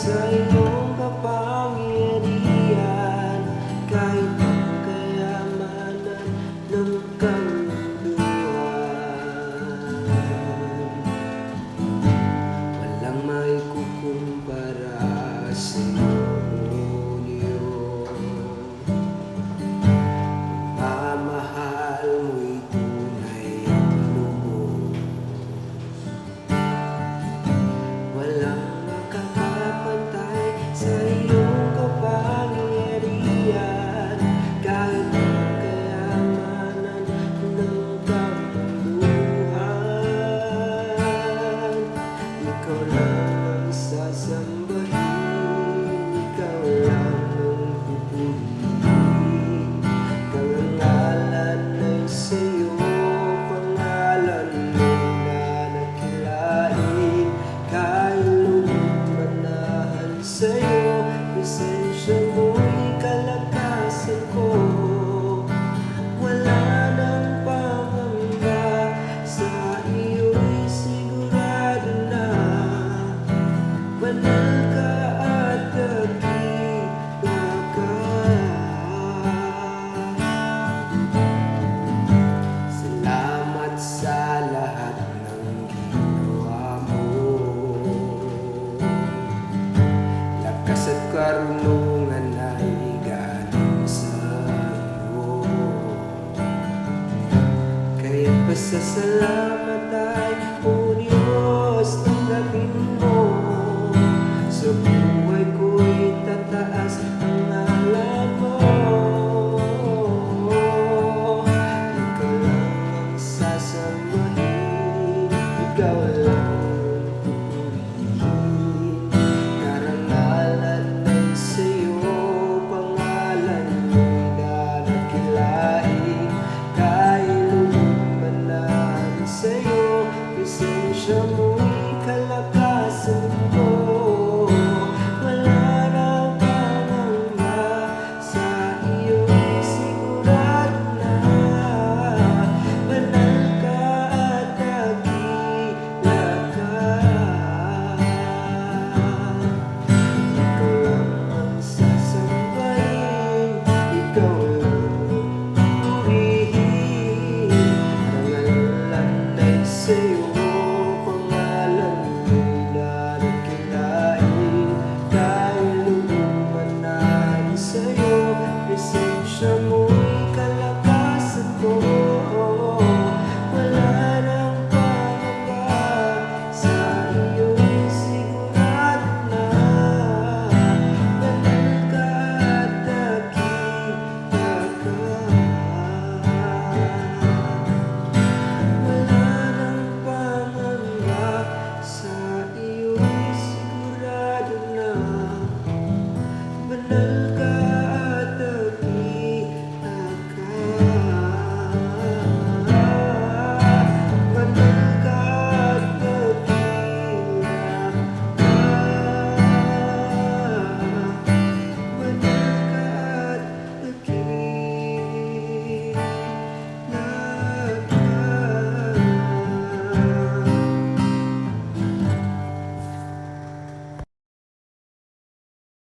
Señor. Karunungan ay galing sa iyo. Kaya't pasasalamat tayo chamou.